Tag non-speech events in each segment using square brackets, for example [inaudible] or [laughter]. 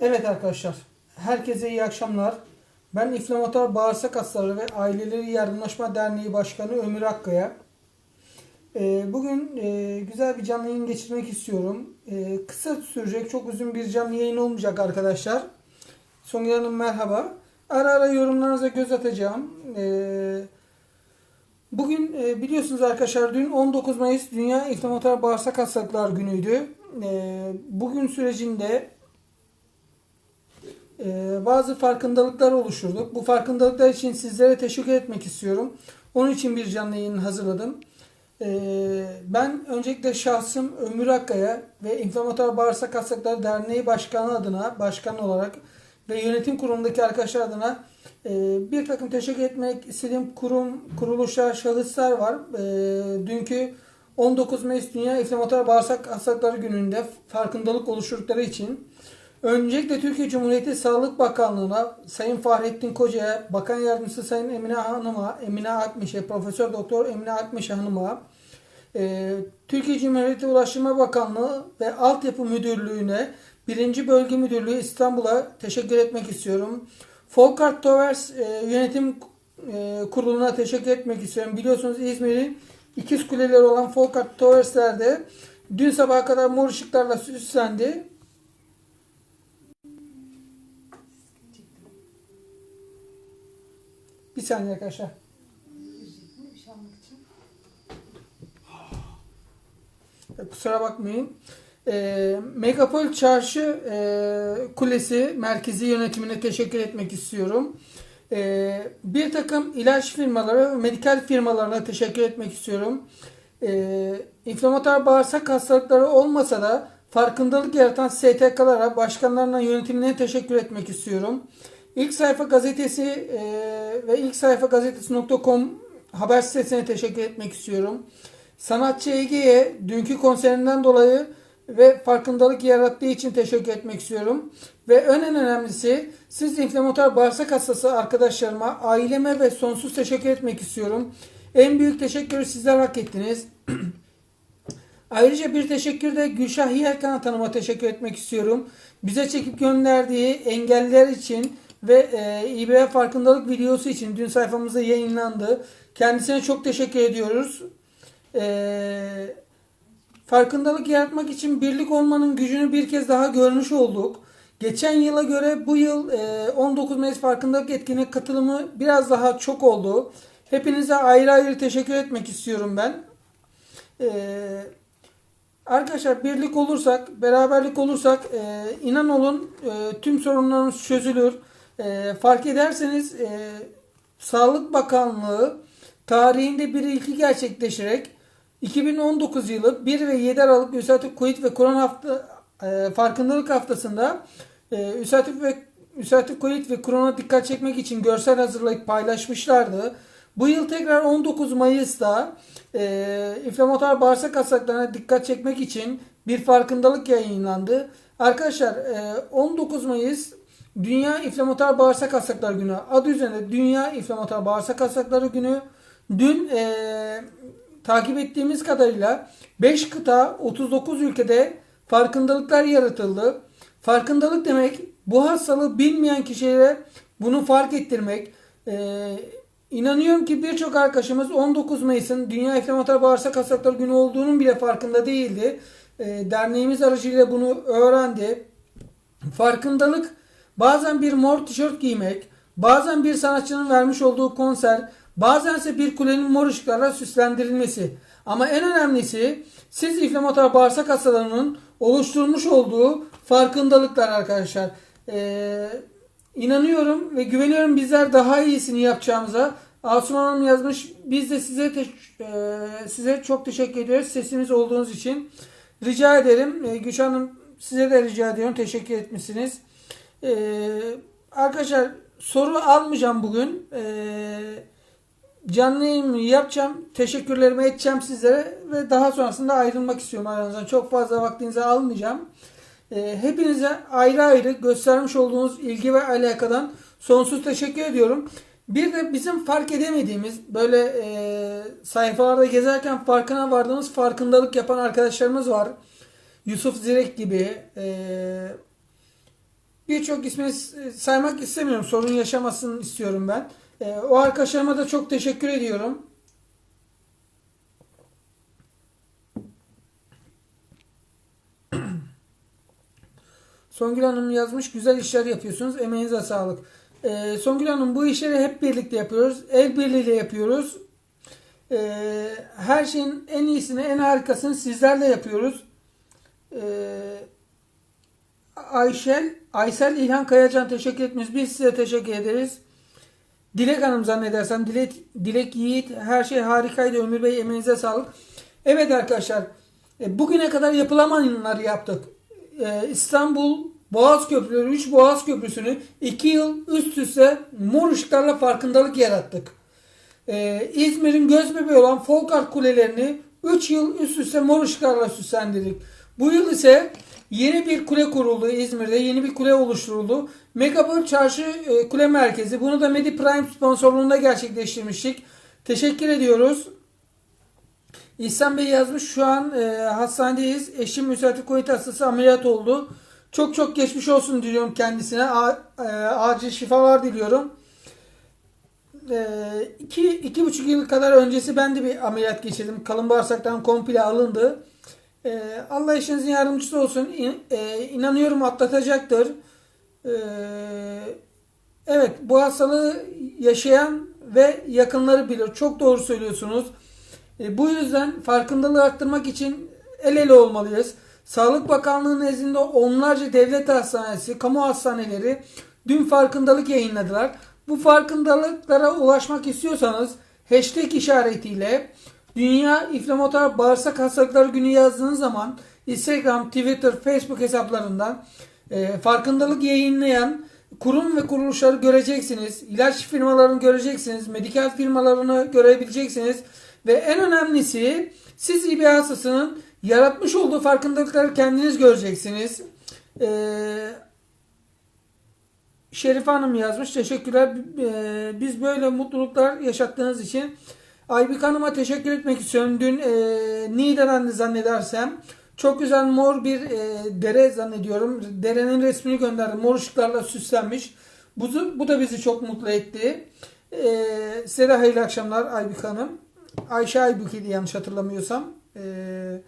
Evet arkadaşlar, herkese iyi akşamlar. Ben İnflamatuar Bağırsak Hastaları ve Aileleri Yardımlaşma Derneği Başkanı Ömür Akkaya. Ee, Bugün e, güzel bir canlı yayın geçirmek istiyorum. Ee, Kısa sürecek, çok uzun bir canlı yayın olmayacak arkadaşlar. Songül Hanım merhaba. Ara ara yorumlarınıza göz atacağım. Ee, Bugün e, biliyorsunuz arkadaşlar dün 19 Mayıs Dünya İnflamatuar Bağırsak Hastalıklar Günü'ydü. Bugün sürecinde bazı farkındalıklar oluşturduk. Bu farkındalıklar için sizlere teşekkür etmek istiyorum. Onun için bir canlı yayın hazırladım. Ee, ben öncelikle şahsım Ömür Akkaya ve İnflamatuar Bağırsak Hastalıkları Derneği Başkanı adına, başkan olarak ve yönetim kurulundaki arkadaşlar adına e, bir takım teşekkür etmek istediğim kurum, kuruluşlar, şahıslar var. E, dünkü 19 Mayıs Dünya İnflamatuar Bağırsak Hastalıkları Günü'nde farkındalık oluşturdukları için Öncelikle Türkiye Cumhuriyeti Sağlık Bakanlığı'na, Sayın Fahrettin Koca'ya, Bakan Yardımcısı Sayın Emine Hanım'a, Emine Akmiş'e, Profesör Doktor Emine Akmiş Hanım'a, e, Türkiye Cumhuriyeti Ulaştırma Bakanlığı ve Altyapı Müdürlüğü'ne, 1. Bölge Müdürlüğü İstanbul'a teşekkür etmek istiyorum. Folkart Towers e, Yönetim e, Kurulu'na teşekkür etmek istiyorum. Biliyorsunuz İzmir'in ikiz kuleleri olan Folkart Towers'lerde dün sabaha kadar mor ışıklarla süslendi. Bir saniye arkadaşlar. Kusura bakmayın. E, Megapol Çarşı e, Kulesi Merkezi Yönetimine teşekkür etmek istiyorum. E, bir takım ilaç firmaları medikal firmalarına teşekkür etmek istiyorum. E, inflamatuar bağırsak hastalıkları olmasa da farkındalık yaratan STK'lara, başkanlarına, yönetimine teşekkür etmek istiyorum. İlk sayfa gazetesi e, ve ilk sayfa gazetesi.com haber sitesine teşekkür etmek istiyorum. Sanatçı Ege'ye dünkü konserinden dolayı ve farkındalık yarattığı için teşekkür etmek istiyorum. Ve en önemlisi siz inflamatuar bağırsak hastası arkadaşlarıma, aileme ve sonsuz teşekkür etmek istiyorum. En büyük teşekkürü sizler hak ettiniz. [clears throat] Ayrıca bir teşekkür de Gülşah Yerkan Hanım'a teşekkür etmek istiyorum. Bize çekip gönderdiği engeller için ve e, İBB farkındalık videosu için dün sayfamızda yayınlandı. Kendisine çok teşekkür ediyoruz. E, farkındalık yaratmak için birlik olmanın gücünü bir kez daha görmüş olduk. Geçen yıla göre bu yıl e, 19 Mayıs farkındalık etkinliğe katılımı biraz daha çok oldu. Hepinize ayrı ayrı teşekkür etmek istiyorum ben. Eee Arkadaşlar birlik olursak, beraberlik olursak e, inan olun e, tüm sorunlarımız çözülür. E, fark ederseniz e, Sağlık Bakanlığı tarihinde bir ilki gerçekleşerek 2019 yılı 1 ve 7 Aralık Üsatif Covid ve Korona hafta, e, farkındalık haftasında e, Üsatif ve Üsatif Covid ve Korona dikkat çekmek için görsel hazırlayıp paylaşmışlardı. Bu yıl tekrar 19 Mayıs'ta e, inflamatuar bağırsak hastalıklarına dikkat çekmek için bir farkındalık yayınlandı. Arkadaşlar e, 19 Mayıs Dünya İnflamatuar Bağırsak Hastalıkları Günü. Adı üzerinde Dünya İnflamatuar Bağırsak Hastalıkları Günü. Dün e, takip ettiğimiz kadarıyla 5 kıta 39 ülkede farkındalıklar yaratıldı. Farkındalık demek bu hastalığı bilmeyen kişilere bunu fark ettirmek. E, İnanıyorum ki birçok arkadaşımız 19 Mayıs'ın Dünya İnflamatuar Bağırsak Hastalıkları Günü olduğunun bile farkında değildi. E, derneğimiz aracılığıyla bunu öğrendi. Farkındalık bazen bir mor tişört giymek, bazen bir sanatçının vermiş olduğu konser, bazense bir kulenin mor ışıklarla süslendirilmesi. Ama en önemlisi siz inflamatuar bağırsak hastalarının oluşturmuş olduğu farkındalıklar arkadaşlar. Eee İnanıyorum ve güveniyorum bizler daha iyisini yapacağımıza. Asuman Hanım yazmış. Biz de size te- e, size çok teşekkür ediyoruz sesimiz olduğunuz için. Rica ederim. E, Güç Hanım size de rica ediyorum. Teşekkür etmişsiniz. E, arkadaşlar soru almayacağım bugün. E, canlı yayın yapacağım. Teşekkürlerimi edeceğim sizlere ve daha sonrasında ayrılmak istiyorum aranızdan. Çok fazla vaktinizi almayacağım. E, hepinize ayrı ayrı göstermiş olduğunuz ilgi ve alakadan sonsuz teşekkür ediyorum. Bir de bizim fark edemediğimiz böyle e, sayfalarda gezerken farkına vardığımız farkındalık yapan arkadaşlarımız var. Yusuf Zirek gibi. E, birçok ismi saymak istemiyorum. Sorun yaşamasını istiyorum ben. E, o arkadaşlarıma da çok teşekkür ediyorum. [clears throat] Songül Hanım yazmış. Güzel işler yapıyorsunuz. Emeğinize sağlık. Ee, Songül Hanım bu işleri hep birlikte yapıyoruz. El birliğiyle yapıyoruz. Ee, her şeyin en iyisini, en harikasını sizlerle yapıyoruz. Ee, Ayşel, Aysel İlhan Kayacan teşekkür etmiş. Biz size teşekkür ederiz. Dilek Hanım zannedersem. Dilek, Dilek Yiğit. Her şey harikaydı. Ömür Bey emeğinize sağlık. Evet arkadaşlar. e, Bugüne kadar yapılamayanları yaptık. Ee, İstanbul Boğaz Köprüleri 3 Boğaz Köprüsü'nü 2 yıl üst üste mor ışıklarla farkındalık yarattık. Ee, İzmir'in göz bebeği olan Folkart Kulelerini 3 yıl üst üste mor ışıklarla süslendirdik. Bu yıl ise yeni bir kule kuruldu İzmir'de. Yeni bir kule oluşturuldu. Megapol Çarşı e, Kule Merkezi. Bunu da Medi Prime sponsorluğunda gerçekleştirmiştik. Teşekkür ediyoruz. İhsan Bey yazmış şu an e, hastanedeyiz. Eşim müsait koyut hastası ameliyat oldu. Çok çok geçmiş olsun diliyorum kendisine. A, e, acil şifalar diliyorum. E, iki, iki buçuk yıl kadar öncesi ben de bir ameliyat geçirdim. Kalın bağırsaktan komple alındı. E, Allah işinizin yardımcısı olsun. İn, e, inanıyorum atlatacaktır. E, evet bu hastalığı yaşayan ve yakınları bilir. Çok doğru söylüyorsunuz. E, bu yüzden farkındalığı arttırmak için el ele olmalıyız. Sağlık Bakanlığı nezdinde onlarca devlet hastanesi, kamu hastaneleri dün farkındalık yayınladılar. Bu farkındalıklara ulaşmak istiyorsanız hashtag işaretiyle Dünya İnflamatuar Bağırsak Hastalıkları Günü yazdığınız zaman Instagram, Twitter, Facebook hesaplarından e, farkındalık yayınlayan kurum ve kuruluşları göreceksiniz. İlaç firmalarını göreceksiniz. Medikal firmalarını görebileceksiniz. Ve en önemlisi siz İB hastasının yaratmış olduğu farkındalıkları kendiniz göreceksiniz. Ee, Şerif Hanım yazmış. Teşekkürler. Ee, biz böyle mutluluklar yaşattığınız için Aybik Hanım'a teşekkür etmek istiyorum. Dün e, Niğde'den zannedersem çok güzel mor bir e, dere zannediyorum. Derenin resmini gönderdi. Mor ışıklarla süslenmiş. Bu, bu da bizi çok mutlu etti. E, size de hayırlı akşamlar Aybik Hanım. Ayşe Aybük'iydi yanlış hatırlamıyorsam. Ee,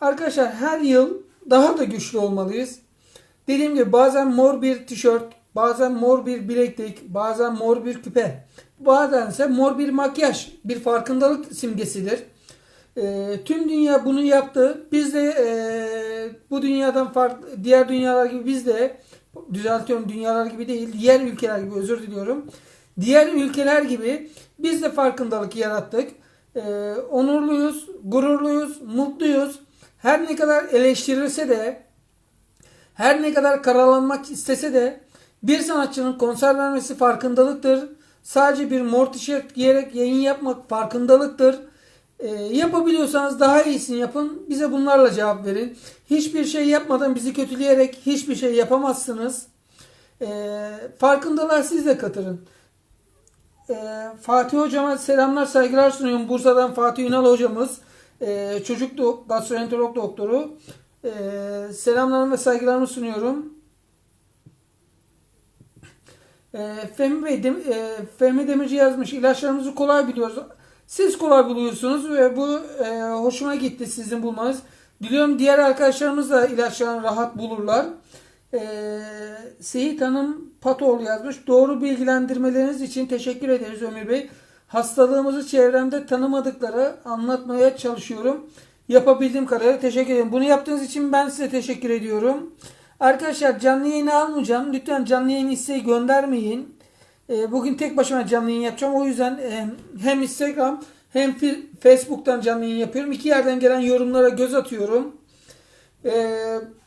arkadaşlar her yıl daha da güçlü olmalıyız. Dediğim gibi bazen mor bir tişört, bazen mor bir bileklik, bazen mor bir küpe, bazen ise mor bir makyaj bir farkındalık simgesidir. Ee, tüm dünya bunu yaptı. Biz de e, bu dünyadan farklı, diğer dünyalar gibi biz de düzeltiyorum dünyalar gibi değil, diğer ülkeler gibi özür diliyorum. Diğer ülkeler gibi biz de farkındalık yarattık. Ee, onurluyuz, gururluyuz, mutluyuz. Her ne kadar eleştirilse de, her ne kadar karalanmak istese de bir sanatçının konser vermesi farkındalıktır. Sadece bir mor tişört giyerek yayın yapmak farkındalıktır. E, yapabiliyorsanız daha iyisini yapın. Bize bunlarla cevap verin. Hiçbir şey yapmadan bizi kötüleyerek hiçbir şey yapamazsınız. E, farkındalığa siz de katırın. E, Fatih Hocama selamlar saygılar sunuyorum. Bursa'dan Fatih Ünal hocamız. E, çocuk gastroenterolog doktoru. E, selamlarımı ve saygılarımı sunuyorum. E, Fehmi Bey, Dem e, Fehmi Demirci yazmış. İlaçlarımızı kolay biliyoruz. Siz kolay buluyorsunuz ve bu e, hoşuma gitti sizin bulmanız. Diliyorum diğer arkadaşlarımız da ilaçlarını rahat bulurlar. E, Seyit Hanım Patoğlu yazmış. Doğru bilgilendirmeleriniz için teşekkür ederiz Ömür Bey. Hastalığımızı çevremde tanımadıkları anlatmaya çalışıyorum. Yapabildiğim kadarıyla teşekkür ederim. Bunu yaptığınız için ben size teşekkür ediyorum. Arkadaşlar canlı yayını almayacağım. Lütfen canlı yayın isteği göndermeyin. E, bugün tek başıma canlı yayın yapacağım. O yüzden e, hem Instagram hem Facebook'tan canlı yayın yapıyorum. İki yerden gelen yorumlara göz atıyorum. E,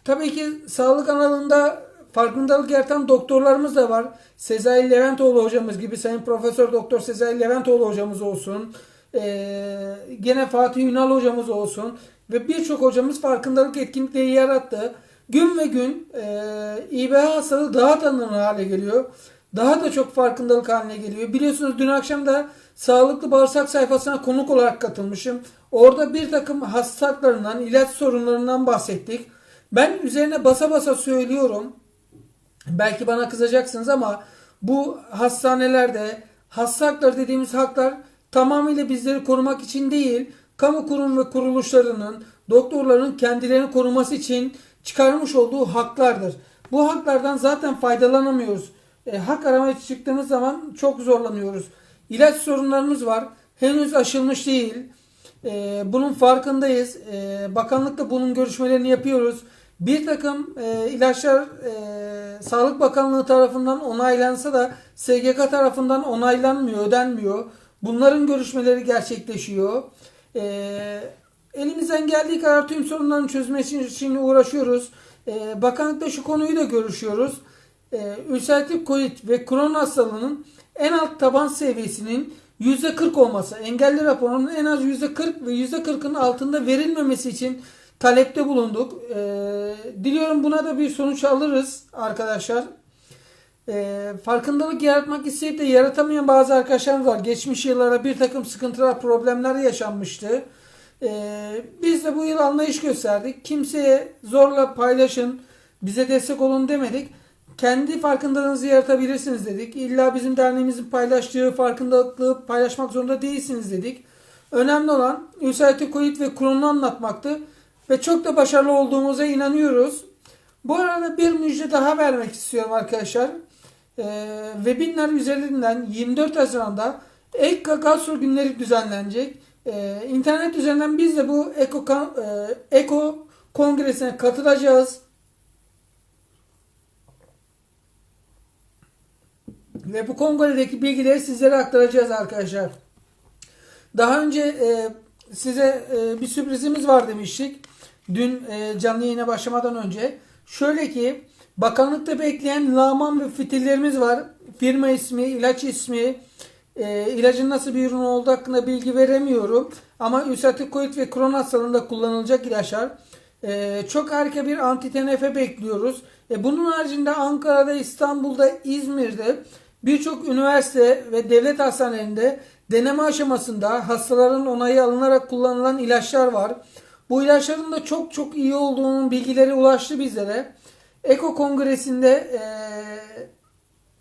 tabii ki sağlık alanında farkındalık yaratan doktorlarımız da var. Sezai Leventoğlu hocamız gibi Sayın Profesör Doktor Sezai Leventoğlu hocamız olsun. Ee, gene Fatih Ünal hocamız olsun. Ve birçok hocamız farkındalık etkinlikleri yarattı. Gün ve gün e, İBH hastalığı daha tanınır hale geliyor. Daha da çok farkındalık haline geliyor. Biliyorsunuz dün akşam da Sağlıklı Bağırsak sayfasına konuk olarak katılmışım. Orada bir takım hastalıklarından, ilaç sorunlarından bahsettik. Ben üzerine basa basa söylüyorum. Belki bana kızacaksınız ama bu hastanelerde hasta hakları dediğimiz haklar tamamıyla bizleri korumak için değil, kamu kurum ve kuruluşlarının, doktorların kendilerini koruması için çıkarmış olduğu haklardır. Bu haklardan zaten faydalanamıyoruz. E, hak aramaya çıktığımız zaman çok zorlanıyoruz. İlaç sorunlarımız var. Henüz aşılmış değil. E, bunun farkındayız. E, bakanlıkla bunun görüşmelerini yapıyoruz. Bir takım e, ilaçlar e, Sağlık Bakanlığı tarafından onaylansa da SGK tarafından onaylanmıyor, ödenmiyor. Bunların görüşmeleri gerçekleşiyor. E, elimizden geldiği kadar tüm sorunların çözmesi için uğraşıyoruz. E, bakanlıkta şu konuyu da görüşüyoruz. E, ülseratif kolit ve Crohn hastalığının en alt taban seviyesinin %40 olması, engelli raporunun en az %40 ve %40'ın altında verilmemesi için talepte bulunduk. E, diliyorum buna da bir sonuç alırız arkadaşlar. E, farkındalık yaratmak isteyip de yaratamayan bazı arkadaşlarımız var. Geçmiş yıllara bir takım sıkıntılar, problemler yaşanmıştı. E, biz de bu yıl anlayış gösterdik. Kimseye zorla paylaşın, bize destek olun demedik. Kendi farkındalığınızı yaratabilirsiniz dedik. İlla bizim derneğimizin paylaştığı farkındalıklı paylaşmak zorunda değilsiniz dedik. Önemli olan ülseratif kolit ve Crohn'u anlatmaktı ve çok da başarılı olduğumuza inanıyoruz. Bu arada bir müjde daha vermek istiyorum arkadaşlar. Ee, webinar üzerinden 24 Haziran'da Ekka Gastro günleri düzenlenecek. Ee, internet üzerinden biz de bu Eko, e, Eko kongresine katılacağız. Ve bu kongredeki bilgileri sizlere aktaracağız arkadaşlar. Daha önce e, size e, bir sürprizimiz var demiştik. Dün canlı yayına başlamadan önce. Şöyle ki bakanlıkta bekleyen laman ve fitillerimiz var. Firma ismi, ilaç ismi, e, ilacın nasıl bir ürün olduğu hakkında bilgi veremiyorum. Ama ülseratif kolit ve kron hastalığında kullanılacak ilaçlar. E, çok harika bir anti-TNF bekliyoruz. E, bunun haricinde Ankara'da, İstanbul'da, İzmir'de birçok üniversite ve devlet hastanelerinde deneme aşamasında hastaların onayı alınarak kullanılan ilaçlar var. Bu ilaçların da çok çok iyi olduğunun bilgileri ulaştı bizlere. Eko Kongresi'nde e,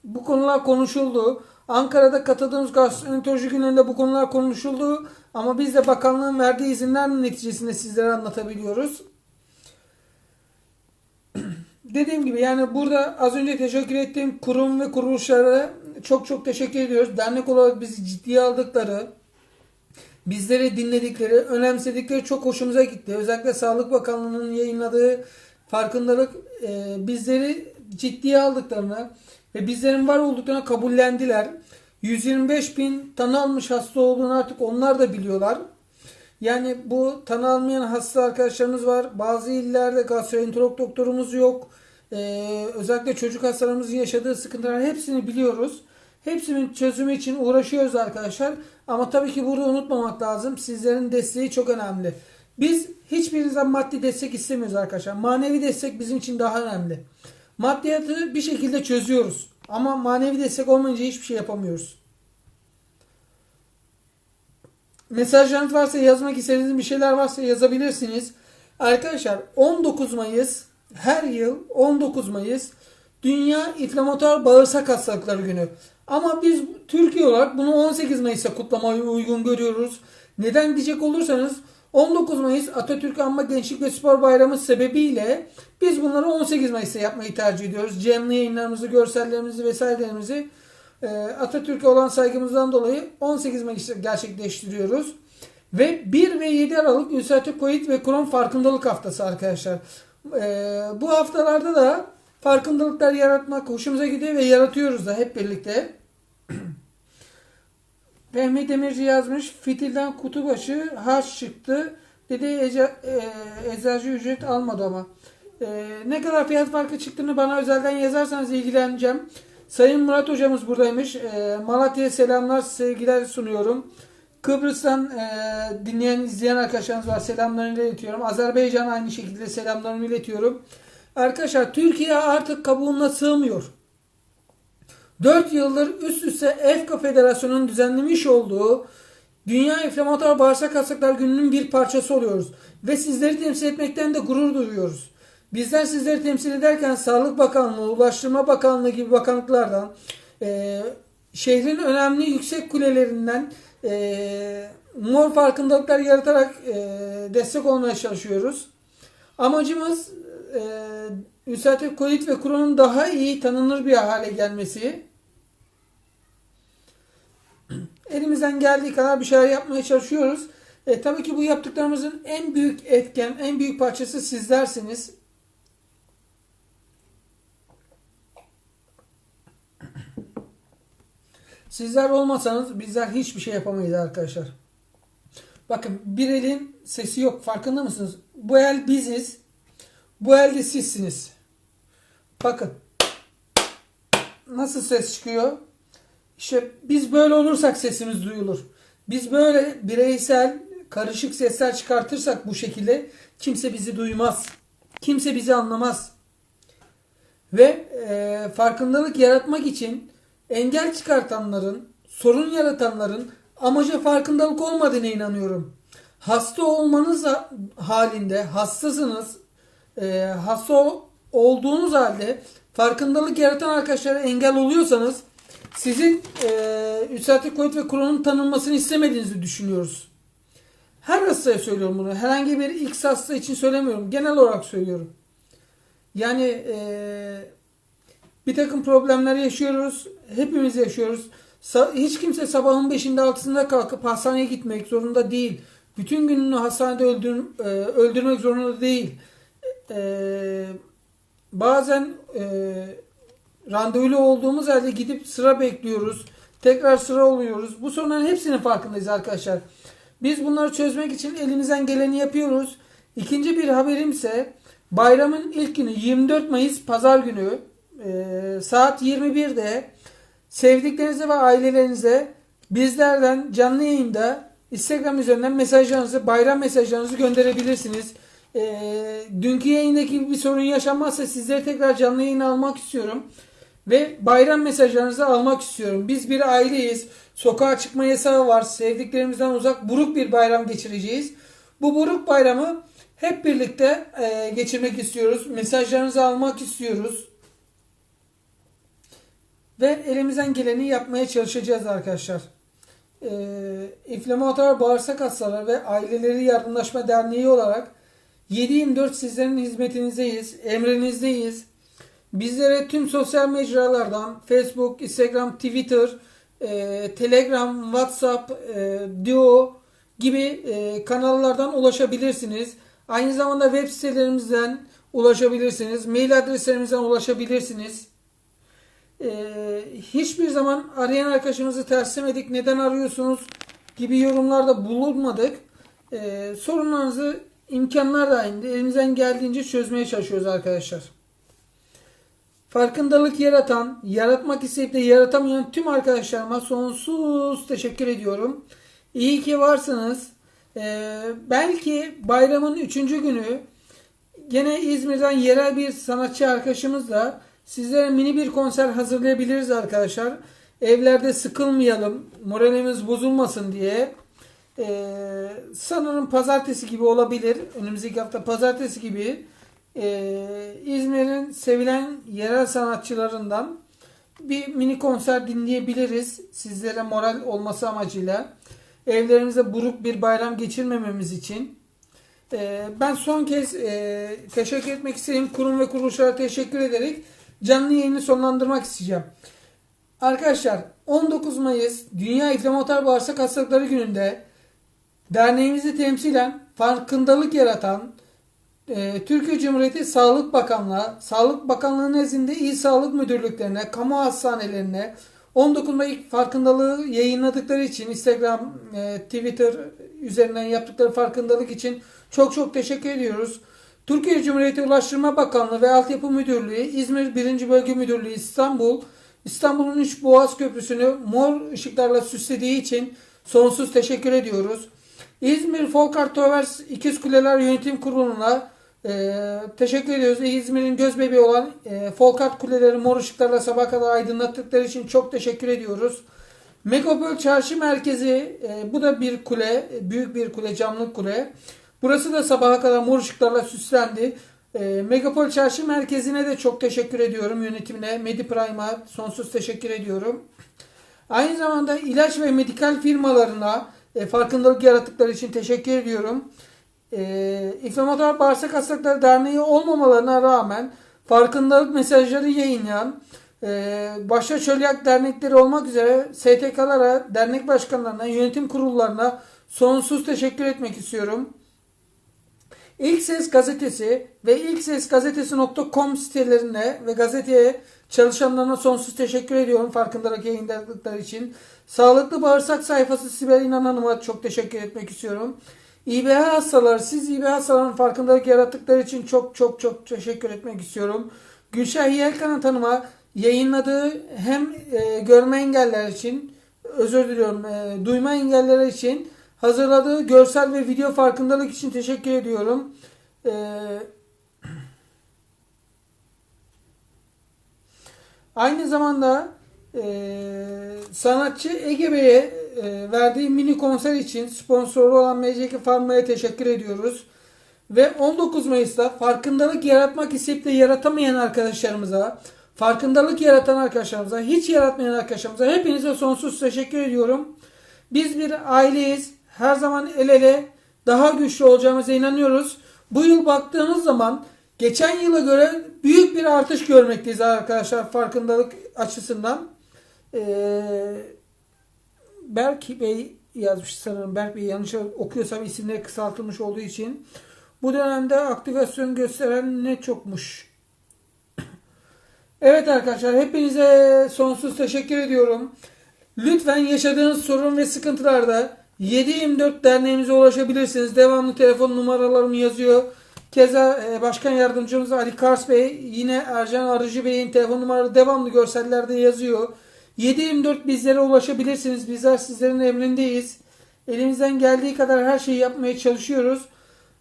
bu konular konuşuldu. Ankara'da katıldığımız gastroenteroloji günlerinde bu konular konuşuldu. Ama biz de bakanlığın verdiği izinler neticesinde sizlere anlatabiliyoruz. [clears throat] Dediğim gibi yani burada az önce teşekkür ettiğim kurum ve kuruluşlara çok çok teşekkür ediyoruz. Dernek olarak bizi ciddiye aldıkları, bizleri dinledikleri, önemsedikleri çok hoşumuza gitti. Özellikle Sağlık Bakanlığı'nın yayınladığı farkındalık e, bizleri ciddiye aldıklarını ve bizlerin var olduklarını kabullendiler. 125 bin tanı almış hasta olduğunu artık onlar da biliyorlar. Yani bu tanı almayan hasta arkadaşlarımız var. Bazı illerde gastroenterolog doktorumuz yok. Ee, özellikle çocuk hastalarımızın yaşadığı sıkıntılar hepsini biliyoruz. Hepsinin çözümü için uğraşıyoruz arkadaşlar. Ama tabii ki burada unutmamak lazım. Sizlerin desteği çok önemli. Biz hiçbirinizden maddi destek istemiyoruz arkadaşlar. Manevi destek bizim için daha önemli. Maddiyatı bir şekilde çözüyoruz. Ama manevi destek olmayınca hiçbir şey yapamıyoruz. Mesajlarınız varsa yazmak istediğiniz bir şeyler varsa yazabilirsiniz. Arkadaşlar 19 Mayıs her yıl 19 Mayıs Dünya İnflamatuar Bağırsak Hastalıkları Günü. Ama biz Türkiye olarak bunu 18 Mayıs'ta kutlamayı uygun görüyoruz. Neden diyecek olursanız 19 Mayıs Atatürk Anma Gençlik ve Spor Bayramı sebebiyle biz bunları 18 Mayıs'ta yapmayı tercih ediyoruz. Canlı yayınlarımızı, görsellerimizi vesairelerimizi e, Atatürk'e olan saygımızdan dolayı 18 Mayıs'ta gerçekleştiriyoruz. Ve 1 ve 7 Aralık ülseratif kolit ve krom farkındalık haftası arkadaşlar. E, bu haftalarda da farkındalıklar yaratmak hoşumuza gidiyor ve yaratıyoruz da hep birlikte. Fehmi Demirci yazmış. Fitilden kutu başı harç çıktı. Dedi ece, e, eczacı ücret almadı ama. E, ne kadar fiyat farkı çıktığını bana özelden yazarsanız ilgileneceğim. Sayın Murat hocamız buradaymış. E, Malatya'ya selamlar, sevgiler sunuyorum. Kıbrıs'tan e, dinleyen, izleyen arkadaşlarımız var. Selamlarını iletiyorum. Azerbaycan aynı şekilde selamlarımı iletiyorum. Arkadaşlar Türkiye artık kabuğuna sığmıyor. 4 yıldır üst üste EFKA Federasyonu'nun düzenlemiş olduğu Dünya İnflamatuar Bağırsak Hastalıklar Günü'nün bir parçası oluyoruz. Ve sizleri temsil etmekten de gurur duyuyoruz. Bizler sizleri temsil ederken Sağlık Bakanlığı, Ulaştırma Bakanlığı gibi bakanlıklardan e, şehrin önemli yüksek kulelerinden e, mor farkındalıklar yaratarak e, destek olmaya çalışıyoruz. Amacımız e, ülseratif kolit ve Crohn'un daha iyi tanınır bir hale gelmesi. Elimizden geldiği kadar bir şeyler yapmaya çalışıyoruz. E, tabii ki bu yaptıklarımızın en büyük etken, en büyük parçası sizlersiniz. Sizler olmasanız bizler hiçbir şey yapamayız arkadaşlar. Bakın bir elin sesi yok farkında mısınız? Bu el biziz. Bu el de sizsiniz. Bakın. Nasıl ses çıkıyor? İşte biz böyle olursak sesimiz duyulur. Biz böyle bireysel karışık sesler çıkartırsak bu şekilde kimse bizi duymaz. Kimse bizi anlamaz. Ve e, farkındalık yaratmak için engel çıkartanların, sorun yaratanların amacı farkındalık olmadığına inanıyorum. Hasta olmanız halinde, hastasınız, e, hasta olduğunuz halde farkındalık yaratan arkadaşlara engel oluyorsanız sizin e, ülseratif kolit ve Crohn'un tanınmasını istemediğinizi düşünüyoruz. Her hastaya söylüyorum bunu. Herhangi bir X hasta için söylemiyorum. Genel olarak söylüyorum. Yani e, bir takım problemler yaşıyoruz. Hepimiz yaşıyoruz. Sa- hiç kimse sabahın 5'inde 6'sında kalkıp hastaneye gitmek zorunda değil. Bütün gününü hastanede öldür, e, öldürmek zorunda değil. E, bazen e, randevulu olduğumuz halde gidip sıra bekliyoruz. Tekrar sıra oluyoruz. Bu sorunların hepsinin farkındayız arkadaşlar. Biz bunları çözmek için elimizden geleni yapıyoruz. İkinci bir haberim ise bayramın ilk günü 24 Mayıs Pazar günü e, saat 21'de sevdiklerinize ve ailelerinize bizlerden canlı yayında Instagram üzerinden mesajlarınızı, bayram mesajlarınızı gönderebilirsiniz. E, dünkü yayındaki bir sorun yaşanmazsa sizleri tekrar canlı yayına almak istiyorum. Ve bayram mesajlarınızı almak istiyorum. Biz bir aileyiz. Sokağa çıkma yasağı var. Sevdiklerimizden uzak buruk bir bayram geçireceğiz. Bu buruk bayramı hep birlikte e, geçirmek istiyoruz. Mesajlarınızı almak istiyoruz. Ve elimizden geleni yapmaya çalışacağız arkadaşlar. E, İnflamatuar Bağırsak Hastaları ve Aileleri Yardımlaşma Derneği olarak 7-24 sizlerin hizmetinizdeyiz, emrinizdeyiz. Bizlere tüm sosyal mecralardan Facebook, Instagram, Twitter, e, Telegram, WhatsApp, e, Duo gibi e, kanallardan ulaşabilirsiniz. Aynı zamanda web sitelerimizden ulaşabilirsiniz. Mail adreslerimizden ulaşabilirsiniz. E, hiçbir zaman arayan arkadaşımızı terslemedik. Neden arıyorsunuz gibi yorumlarda bulunmadık. E, sorunlarınızı imkanlar dahilinde elimizden geldiğince çözmeye çalışıyoruz arkadaşlar. Farkındalık yaratan, yaratmak isteyip de yaratamayan tüm arkadaşlarıma sonsuz teşekkür ediyorum. İyi ki varsınız. Ee, belki bayramın üçüncü günü gene İzmir'den yerel bir sanatçı arkadaşımızla sizlere mini bir konser hazırlayabiliriz arkadaşlar. Evlerde sıkılmayalım, moralimiz bozulmasın diye. Ee, sanırım pazartesi gibi olabilir. Önümüzdeki hafta pazartesi gibi ee, İzmir'in sevilen yerel sanatçılarından bir mini konser dinleyebiliriz. Sizlere moral olması amacıyla. Evlerimize buruk bir bayram geçirmememiz için. Ee, ben son kez e, teşekkür etmek istedim. Kurum ve kuruluşlara teşekkür ederek canlı yayını sonlandırmak isteyeceğim. Arkadaşlar 19 Mayıs Dünya İnflamatuar Bağırsak Hastalıkları Günü'nde derneğimizi temsilen farkındalık yaratan, e, Türkiye Cumhuriyeti Sağlık Bakanlığı, Sağlık Bakanlığı nezdinde İl Sağlık Müdürlüklerine, kamu hastanelerine 19 Mayıs farkındalığı yayınladıkları için Instagram, e, Twitter üzerinden yaptıkları farkındalık için çok çok teşekkür ediyoruz. Türkiye Cumhuriyeti Ulaştırma Bakanlığı ve Altyapı Müdürlüğü, İzmir 1. Bölge Müdürlüğü İstanbul, İstanbul'un 3 Boğaz Köprüsü'nü mor ışıklarla süslediği için sonsuz teşekkür ediyoruz. İzmir Folkart Towers İkiz Kuleler Yönetim Kurulu'na e, teşekkür ediyoruz. İzmir'in göz bebeği olan e, Folkart Kuleleri mor ışıklarla sabah kadar aydınlattıkları için çok teşekkür ediyoruz. Megapol Çarşı Merkezi e, bu da bir kule. Büyük bir kule, camlı kule. Burası da sabaha kadar mor ışıklarla süslendi. E, Megapol Çarşı Merkezi'ne de çok teşekkür ediyorum yönetimine. Mediprime'a sonsuz teşekkür ediyorum. Aynı zamanda ilaç ve medikal firmalarına e, farkındalık yarattıkları için teşekkür ediyorum. E, İnflamatuar Bağırsak Hastalıkları Derneği olmamalarına rağmen farkındalık mesajları yayınlayan e, başta çölyak dernekleri olmak üzere STK'lara, dernek başkanlarına, yönetim kurullarına sonsuz teşekkür etmek istiyorum. İlk Ses Gazetesi ve ilksesgazetesi.com sitelerine ve gazeteye çalışanlarına sonsuz teşekkür ediyorum farkındalık yayınladıkları için. Sağlıklı Bağırsak sayfası Sibel İnan Hanım'a çok teşekkür etmek istiyorum. İBH hastaları, siz İBH hastalarının farkındalık yarattıkları için çok çok çok teşekkür etmek istiyorum. Gülşah Yelkan Hanım'a yayınladığı hem e, görme engeller için, özür diliyorum, e, duyma engelleri için hazırladığı görsel ve video farkındalık için teşekkür ediyorum. E, [clears throat] aynı zamanda e, sanatçı Ege Bey'e e, verdiği mini konser için sponsoru olan MCK Farma'ya teşekkür ediyoruz. Ve 19 Mayıs'ta farkındalık yaratmak isteyip de yaratamayan arkadaşlarımıza, farkındalık yaratan arkadaşlarımıza, hiç yaratmayan arkadaşlarımıza hepinize sonsuz teşekkür ediyorum. Biz bir aileyiz. Her zaman el ele daha güçlü olacağımıza inanıyoruz. Bu yıl baktığımız zaman geçen yıla göre büyük bir artış görmekteyiz arkadaşlar farkındalık açısından. Ee, Berk Bey yazmış sanırım. Berk Bey yanlış okuyorsam isimleri kısaltılmış olduğu için. Bu dönemde aktivasyon gösteren ne çokmuş. [clears throat] Evet arkadaşlar hepinize sonsuz teşekkür ediyorum. Lütfen yaşadığınız sorun ve sıkıntılarda 724 derneğimize ulaşabilirsiniz. Devamlı telefon numaralarım yazıyor. Keza e, Başkan Yardımcımız Ali Kars Bey yine Ercan Arıcı Bey'in telefon numaraları devamlı görsellerde yazıyor. 724 bizlere ulaşabilirsiniz. Bizler sizlerin emrindeyiz. Elimizden geldiği kadar her şeyi yapmaya çalışıyoruz.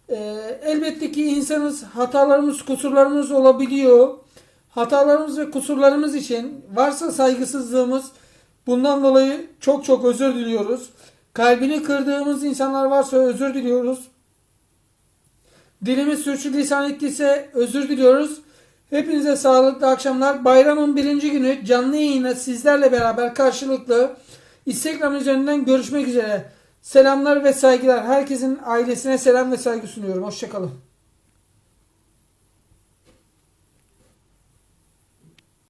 Ee, elbette ki insanız. Hatalarımız, kusurlarımız olabiliyor. Hatalarımız ve kusurlarımız için varsa saygısızlığımız bundan dolayı çok çok özür diliyoruz. Kalbini kırdığımız insanlar varsa özür diliyoruz. Dilimiz sürçülisan ettiyse özür diliyoruz. Hepinize sağlıklı akşamlar. Bayramın birinci günü canlı yayına sizlerle beraber karşılıklı Instagram üzerinden görüşmek üzere. Selamlar ve saygılar. Herkesin ailesine selam ve saygı sunuyorum. Hoşçakalın.